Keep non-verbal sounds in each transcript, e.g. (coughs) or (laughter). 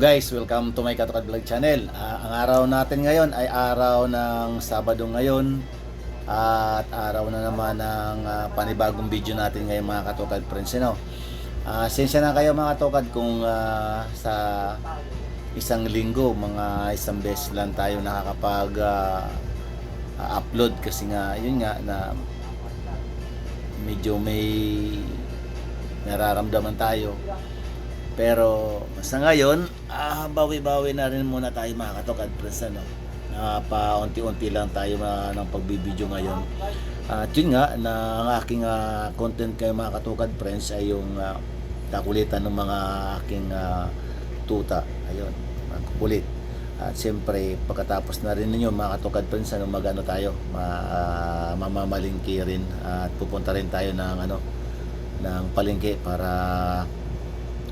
guys, welcome to my Katukad Vlog channel. Ah, ang araw natin ngayon ay araw ng Sabado ngayon at araw na naman ng ah, panibagong video natin ngayon mga Katukad friends. You know? Ah, sensya na kayo mga Katukad kung ah, sa isang linggo, mga isang beses lang tayo nakakapag ah, upload kasi nga, yun nga na medyo may nararamdaman tayo pero sa ngayon, ah, bawi-bawi na rin muna tayo mga katok at friends. Ano? Na paunti-unti lang tayo na, ng pagbibideo ngayon. At yun nga, na ang aking ah, content kayo mga katokad friends ay yung ah, kakulitan ng mga aking ah, tuta. Ayun, mga kukulit. At siyempre, pagkatapos na rin ninyo mga katokad friends, ano, magano tayo, ma, ah, mamamalingki rin at pupunta rin tayo ng ano, ng palengke para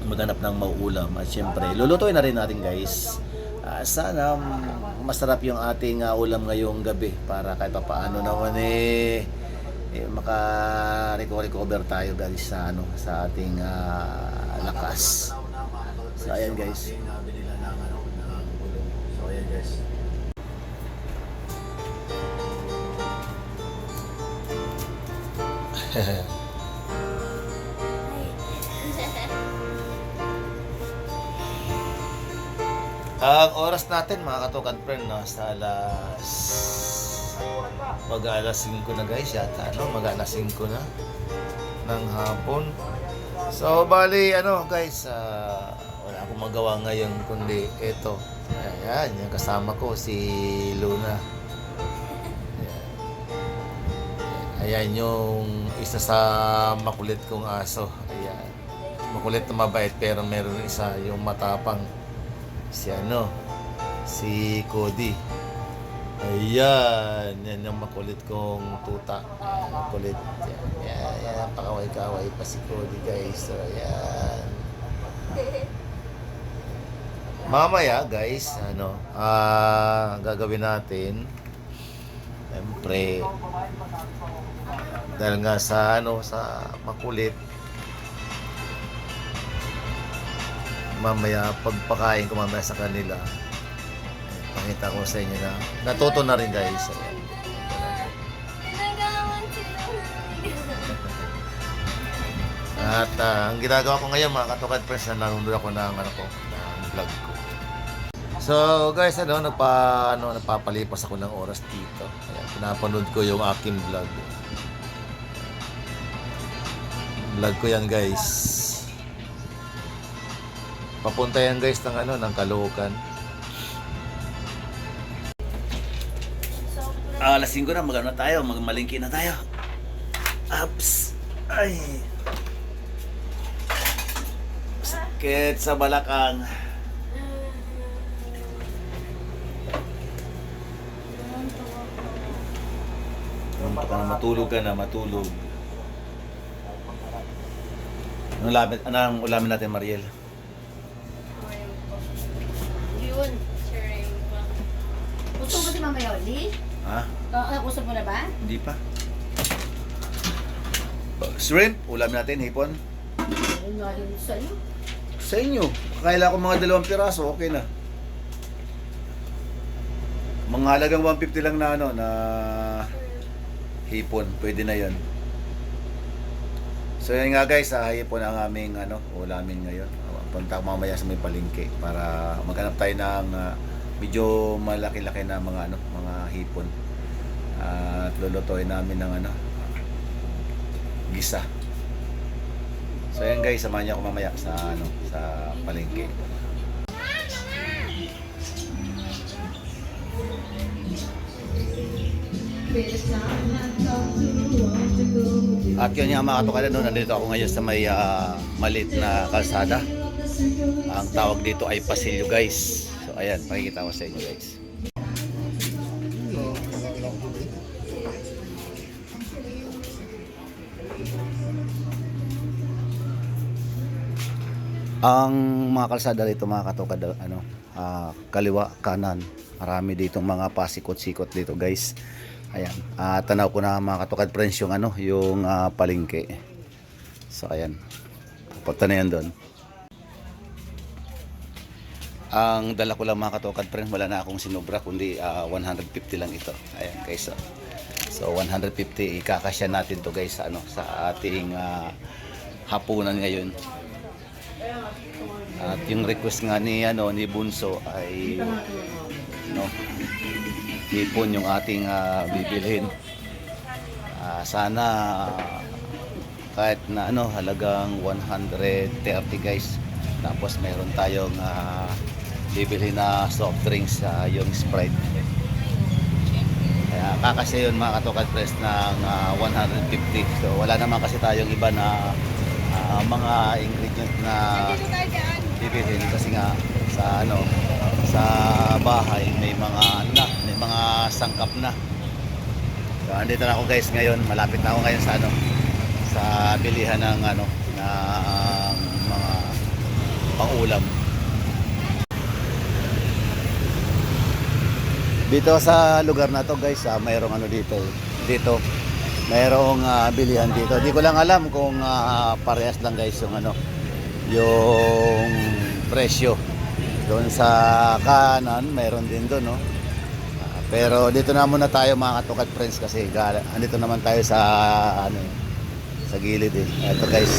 maghanap ng mauulam at syempre lulutuin na rin natin guys. Ah, sana masarap yung ating ah, ulam ngayong gabi para kahit pa paano naman eh, eh maka recover tayo guys sa ano sa ating ah, lakas. So ayan guys. So ayan guys (laughs) Ang oras natin mga katukan friend no, sa alas mag alas 5 na guys yata no? Mag alas 5 na ng hapon. So bali ano guys ah, wala akong magawa ngayon kundi ito ayan yung kasama ko si Luna. Ayan, ayan yung isa sa makulit kong aso. Ayan. Makulit na mabait pero meron isa yung matapang si ano, si Cody. Ayan, yan yung makulit kong tuta. Ayan, makulit. Yan, yan, yan. Pakaway-kaway pa si Cody guys. So, ayan. Mamaya guys, ano, ah, gagawin natin. Siyempre, dahil nga sa ano, sa makulit, mamaya pagpakain ko mamaya sa kanila pakita ko sa inyo na natuto na rin guys sila. at ah, ang ginagawa ko ngayon mga katukad friends na nanonood ako ng ano ko ng vlog ko. So guys ano nagpa ano nagpapalipas ako ng oras dito. Ayan, pinapanood ko yung aking vlog. Vlog ko yan guys papunta yan guys ng ano ng Caloocan Ah, alas 5 na, magano tayo, magmalingki na tayo. Ups. Ay. Sakit sa balakang. Matulog ka na, matulog. Anong ulamin, anong ulamin natin, Mariel? Gusto mo si Mama Yoli? Ha? Uh, usap mo na ba? Hindi pa. Shrimp, ulamin natin, hipon. Ayun nga rin sa'yo. Sa inyo, kakaila ko mga dalawang piraso, okay na. Mga halagang 150 lang na ano, na hipon, pwede na yon. So yun nga guys, sa hipon ang aming ano, ulamin ngayon. Punta mamaya sa may palengke para maghanap tayo ng ah, medyo malaki-laki na mga ano, mga hipon. At lulutuin namin ng ano, gisa. So yan guys, samahan niyo ako mamaya sa ano, sa palengke. At yun nga mga katukalan, no, nandito ako ngayon sa may ah, maliit na kalsada. Ang tawag dito ay Pasilyo guys. Ayan, pakikita ko sa inyo guys. Ang mga kalsada dito mga katukad ano, ah, kaliwa, kanan. Marami ditong mga pasikot-sikot dito, guys. Ayan. Ah, tanaw ko na mga katukad friends yung ano, yung ah, palengke. So ayan. Punta na yan doon. Ang dala ko lang mga katokad friend, wala na akong sinubra kundi ah, 150 lang ito. Ayan guys. So, so 150 ikakasya natin to guys ano sa ating ah, hapunan ngayon. At yung request nga ni ano ni Bunso ay no ipon yung ating ah, bibilhin. Ah, sana kahit na ano halagang 130 guys. Tapos meron tayong ah, bibili na soft drinks sa yung Sprite. Kaya kakasya yun mga katokad press ng ah, 150. So wala naman kasi tayong iba na ah, mga ingredient na bibilhin kasi nga sa ano sa bahay may mga na, may mga sangkap na. So andito na ako guys ngayon, malapit na ako ngayon sa ano sa bilihan ng ano ng mga pangulam. Dito sa lugar na to guys, ah, mayroong ano dito. Dito mayroong ah, bilihan dito. Di ko lang alam kung ah, parehas lang guys yung ano yung presyo. Doon sa kanan, mayroon din doon, no? Ah, pero dito na muna tayo mga katukad friends kasi gal- andito naman tayo sa ano sa gilid eh. Ito guys.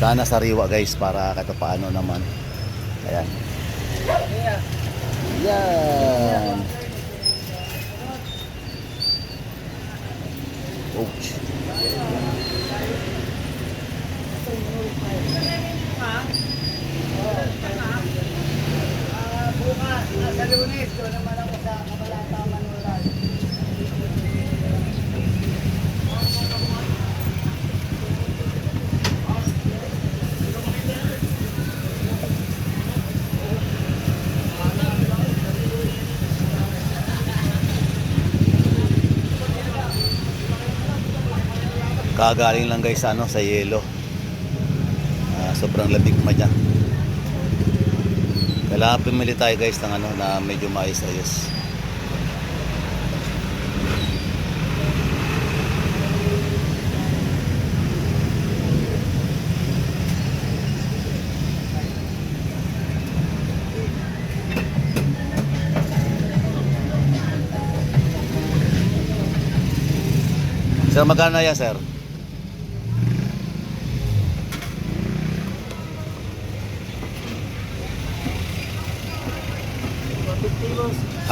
Sana sariwa guys para paano naman. Ayan. Yan. Ouch. Bukas, nasa lunes, doon naman Kagaling lang guys ano sa yelo. Ah, sobrang lamig pa dyan. Kailangan pumili tayo guys ng ano na medyo maayos-ayos. Sir, magkano yan, sir?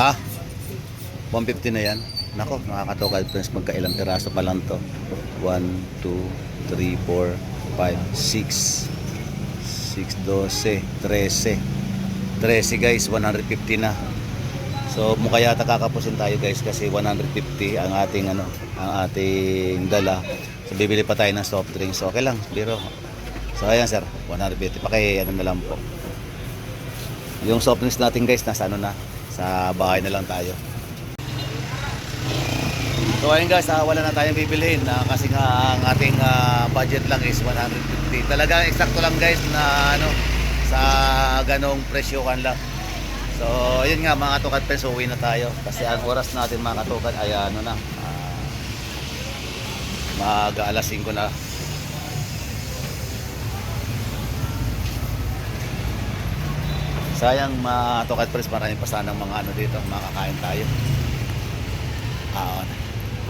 Ha? 150 na yan? Nako, nakakatokad friends, magkailang piraso pa lang to. 1, 2, 3, 4, 5, 6, 6, 12, 13. 13 guys, 150 na. So mukha yata kakapusin tayo guys kasi 150 ang ating ano, ang ating dala. So bibili pa tayo ng soft drinks. So, okay lang, biro. So ayan sir, 150 paki ano na lang po. Yung soft drinks natin guys nasa ano na, sa bahay na lang tayo. So ayun guys, ah, wala na tayong bibilhin na kasi nga ang ating ah, budget lang is 150. Talagang eksakto lang guys na ano sa ganong presyohan lang. So ayun nga mga katukat friends, uwi na tayo kasi ang oras natin mga katukat ay ano na ah, mag alas 5 na. Sayang mga katukat friends, marami pa sanang mga ano dito, makakain tayo. Ah, Hi, mom, sir. Kamu yung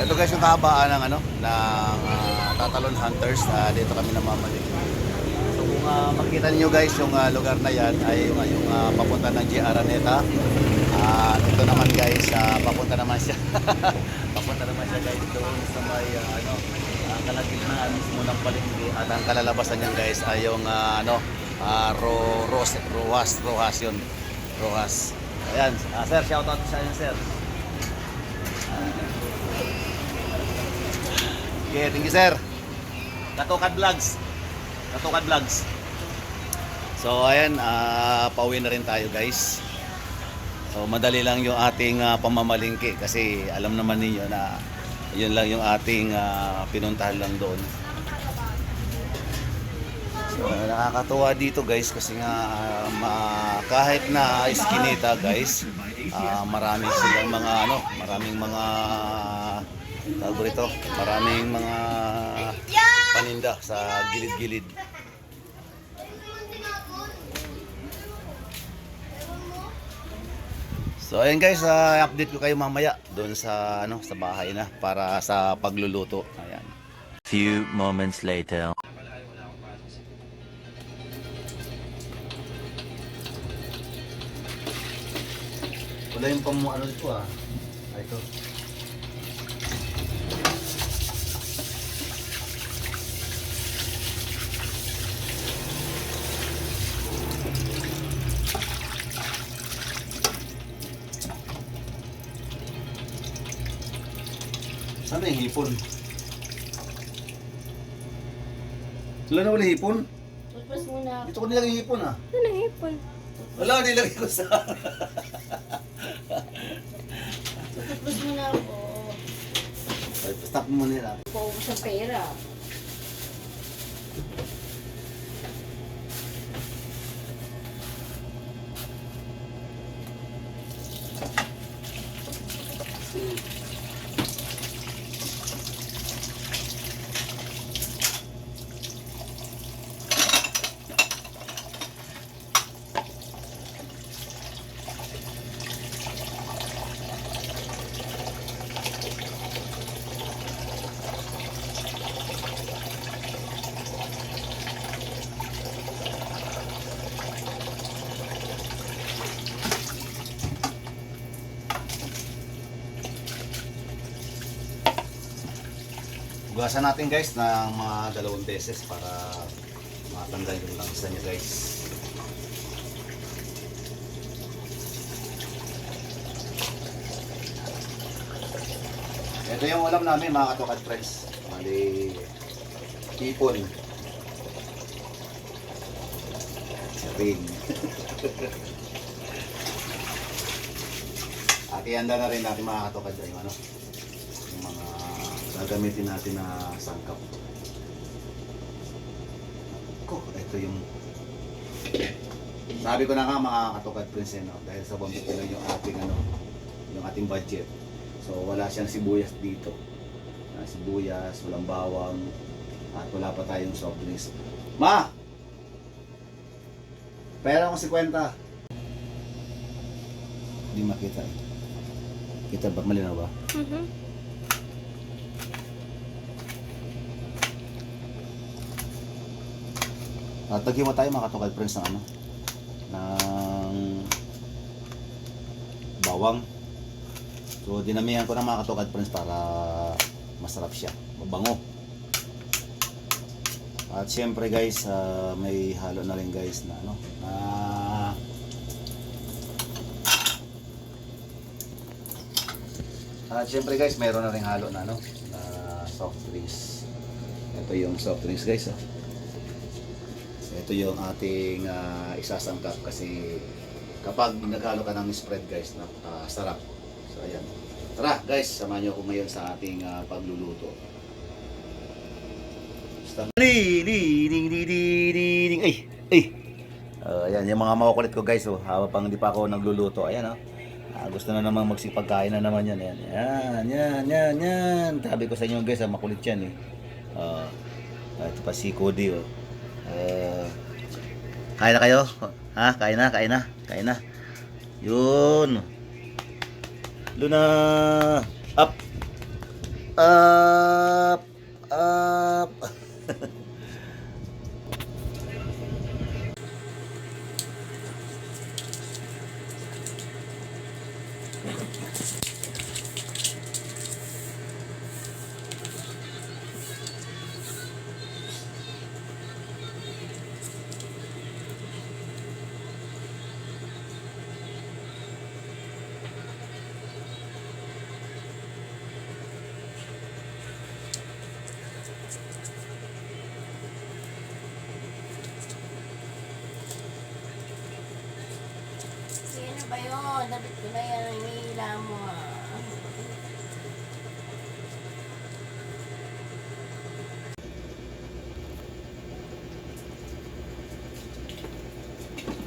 Ito guys yung kahabaan ng ano ng ah, Tatalon Hunters Ah, dito kami namamalik. So kung ah, makikita niyo guys yung ah, lugar na yan ay yung, yung ah, papunta ng G. Araneta. Ah, ito naman guys, ah, papunta naman siya. (laughs) papunta naman siya guys doon sa may ah, ano kalagitnaan mismo ng palengke at ang kalalabasan niyan guys ay yung ah, ano ah, Ro, Ros, Rojas, Rojas yun. Rojas. Ayan, ah, sir, shout out sa inyo sir. Okay, thank you sir. Katukan Vlogs. Katukan Vlogs. So ayan, ah, pauwi na rin tayo guys. So madali lang yung ating ah, pamamalingki kasi alam naman ninyo na yun lang yung ating ah, pinuntahan lang doon. So nakakatuwa dito guys kasi nga ma- kahit na iskinita guys, Ah, marami silang mga ano, maraming mga tawag rito, maraming mga paninda sa gilid-gilid. So ayun guys, ah, update ko kayo mamaya doon sa ano sa bahay na para sa pagluluto. Ayan. Few moments later. Wala yung pang ano dito ah. Ah, ito. Sana yung hipon? Wala na wala hipon? Toothbrush muna. Dito ko nilagay hipon ah. Ano hipon? Wala, nilagay ko sa... Toothbrush muna ako. Stop mo nila. Paubos ang pera. Hugasan natin guys ng mga dalawang beses para matanggal yung langsa niya guys. Ito yung ulam namin mga katokat friends. Mali hipon. Ring. (laughs) At ihanda na rin natin mga katokat yung ano, gagamitin natin na sangkap. Ko, ito yung (coughs) sabi ko na nga mga katukad prince eh, no? dahil sa 150 lang yung ating ano, yung ating budget. So wala siyang sibuyas dito. Uh, sibuyas, walang bawang, at wala pa tayong soft drinks. Ma! Pera ko 50. Hindi makita. Kita ba? Malinaw ba? Mhm. At mo tayo mga katukal friends ng ano ng bawang. So dinamihan ko ng mga katukal friends para masarap siya, mabango. At syempre guys, ah, may halo na rin guys na ano na At syempre guys, mayroon na rin halo na ano na soft drinks. Ito yung soft drinks guys. Oh. Ito yung ating ah, isasangkap kasi kapag naghalo ka ng spread guys, napakasarap. So ayan. Tara guys, samahan niyo ako ngayon sa ating ah, pagluluto. Ay, ay. Uh, ayan, yung mga makukulit ko guys, oh, habang hindi pa ako nagluluto. Ayan, oh. Ah, gusto na namang magsipagkain na naman yan. Ayan, yan, yan, yan, yan. Sabi ko sa inyo guys, ah, makulit yan eh. Ah, ito pa si Cody, oh. Eh, kain na kayo? Ha? Kain na, kain na, kain na. Yun. Luna. Up. Up. Up. (laughs)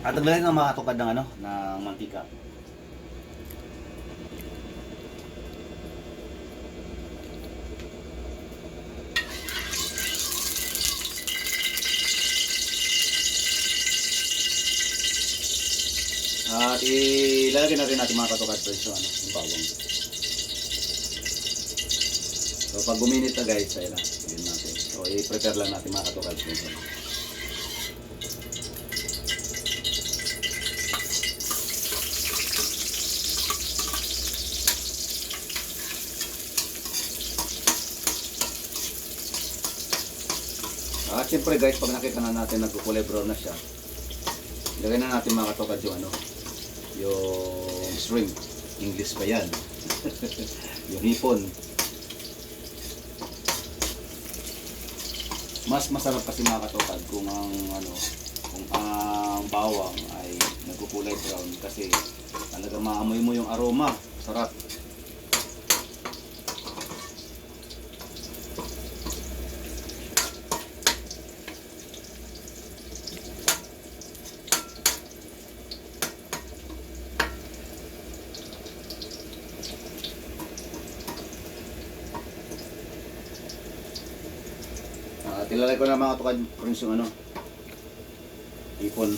At ang galing na makatukad ng ano, ng mantika. At ilalagay na rin natin mga katukad friends yung, ano, yung bawang. So pag guminit na guys, ayun na. Ayun natin. So i-prepare lang natin mga katukad friends. At syempre guys, pag nakita na natin nagkukulay brown na siya, ilagay na natin mga katokad yung ano, yung shrimp. English pa yan. (laughs) yung hipon. Mas masarap kasi mga katokad kung ang ano, kung ang bawang ay nagkukulay brown kasi talaga maamoy mo yung aroma. Sarap. Ah, tilalay ko na mga tukad friends yung ano, hipon.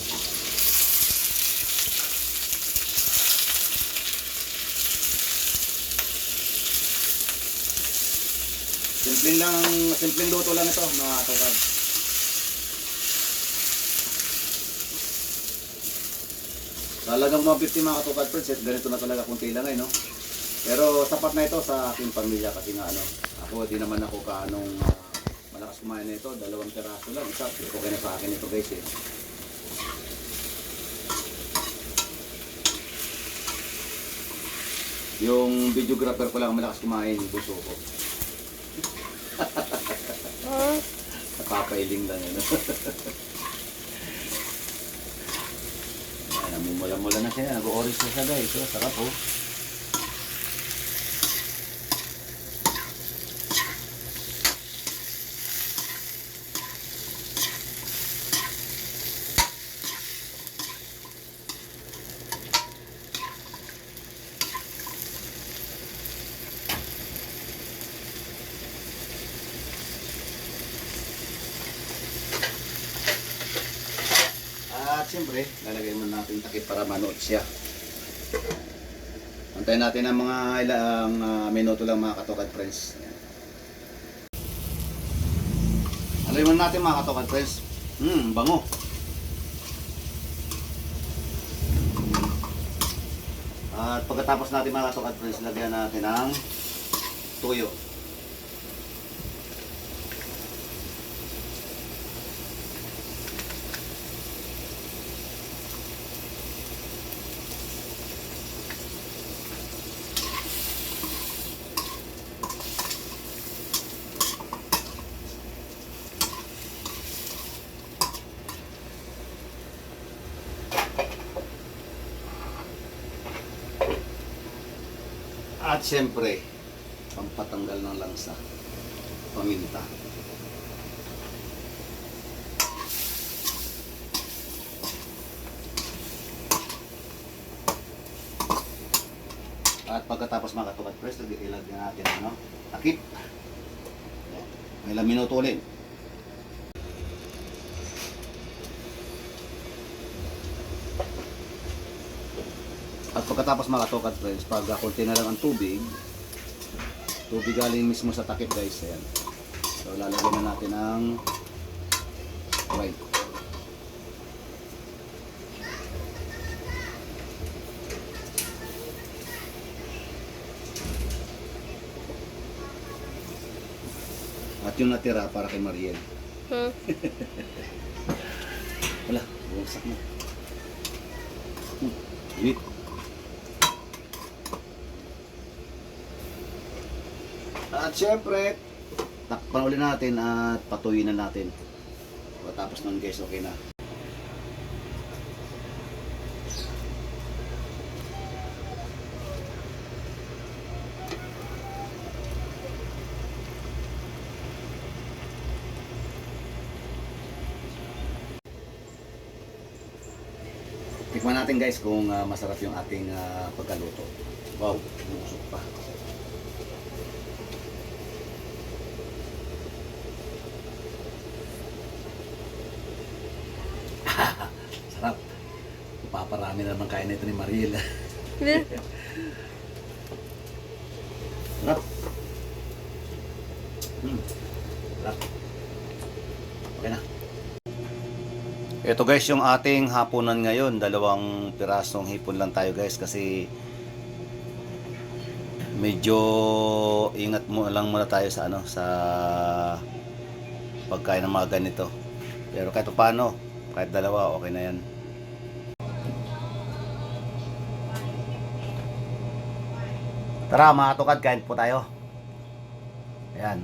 Simpleng lang, simpleng luto lang ito mga tukad. Talagang mga 50 mga katukad friends, eh, ganito na talaga kunti lang eh, no? Pero sapat na ito sa aking pamilya kasi nga ano, ako di naman ako kaanong ah, malakas kumain nito, dalawang teraso lang, isa, okay na sa akin ito guys eh. Yung videographer ko lang ang malakas kumain, buso ko. Napapailing lang yun. (laughs) Ayan, namumula-mula na siya, nag-oris na siya guys, oh, sarap oh. At siyempre, lalagay mo natin takip para manood siya. Antayin natin ang mga ilang uh, minuto lang mga katokad friends. Mo natin mga katokad friends. Hmm, bango. At pagkatapos natin mga katokad friends, lagyan natin ng tuyo. Siyempre, pampatanggal ng langsa, paminta. At pagkatapos mga katupad press, ilagyan natin ano, takip. May ilang minuto ulit. Pagkatapos mga katokad friends, pag konti na lang ang tubig, tubig galing mismo sa takip guys, ayan. So lalagyan na natin ng white. At yung natira para kay Mariel. Hmm. (laughs) Wala, bumagsak na. Hmm, init. At syempre, takpan ulit natin at patuyin na natin. Tapos nun guys, okay na. Tikman natin guys kung ah, masarap yung ating ah, pagkaluto. Wow, busok pa. Naparami na naman kain nito ni Mariel. (laughs) Sarap. Hmm. Sarap. Okay na. Ito guys, yung ating hapunan ngayon, dalawang pirasong hipon lang tayo guys kasi medyo ingat mo lang muna tayo sa ano sa pagkain ng mga ganito. Pero kahit paano, kahit dalawa okay na 'yan. Tara mga tukad, kain po tayo. Ayan.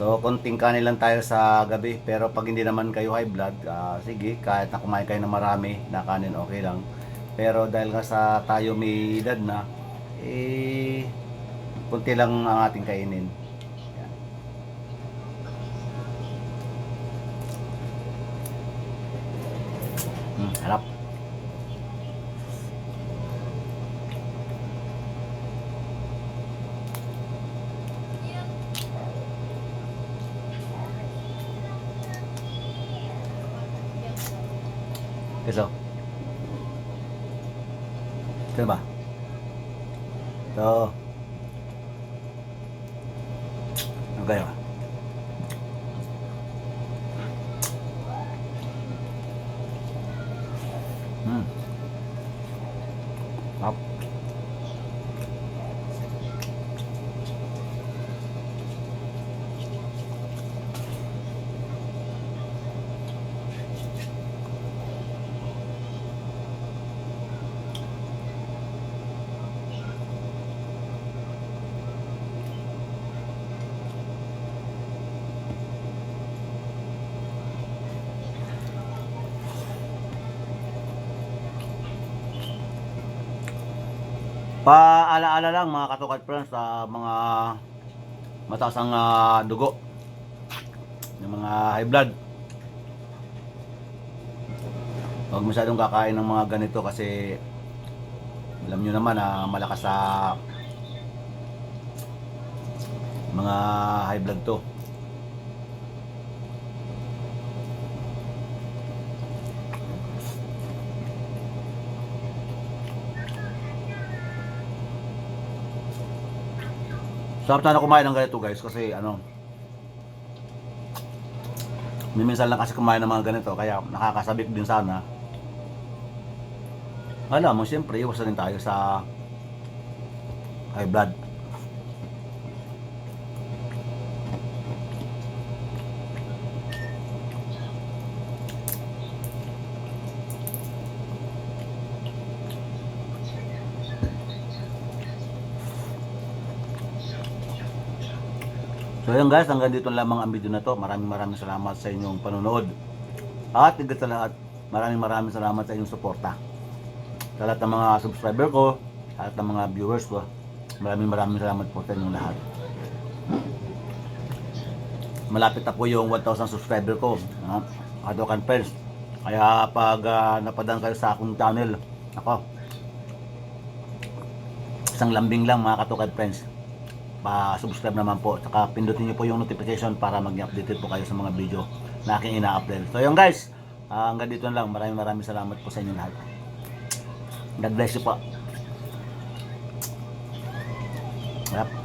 So, konting kanin lang tayo sa gabi. Pero pag hindi naman kayo high blood, ah, sige, kahit na kumain kayo ng marami na kanin, okay lang. Pero dahil nga sa tayo may edad na, eh, konti lang ang ating kainin. Ayan. Hmm, harap. Keso. Ito ba? Ito. Ano kayo? Hmm. Up. Paalaala lang mga katukat friends sa mga mataas ang ah, dugo. Yung mga high blood. Huwag masyadong kakain ng mga ganito kasi alam nyo naman na malakas sa mga high blood to. Sarap sana kumain ng ganito guys kasi ano Minsan lang kasi kumain ng mga ganito kaya nakakasabik din sana. Alam mo, siyempre, iwasan din tayo sa high blood. So yun guys, hanggang dito lamang ang video na to. Maraming maraming salamat sa inyong panonood. At higit sa lahat, maraming maraming salamat sa inyong suporta. Sa lahat ng mga subscriber ko, sa lahat ng mga viewers ko, maraming maraming salamat po sa inyong lahat. Malapit na po yung 1,000 subscriber ko. Uh, Adokan Friends. Kaya pag uh, napadang kayo sa akong channel, ako, isang lambing lang mga katukan friends pa-subscribe naman po. Saka pindutin niyo po yung notification para mag-update po kayo sa mga video na aking ina-upload. So yun guys, ah, hanggang dito lang. Maraming maraming salamat po sa inyo lahat. God bless you po. Yep.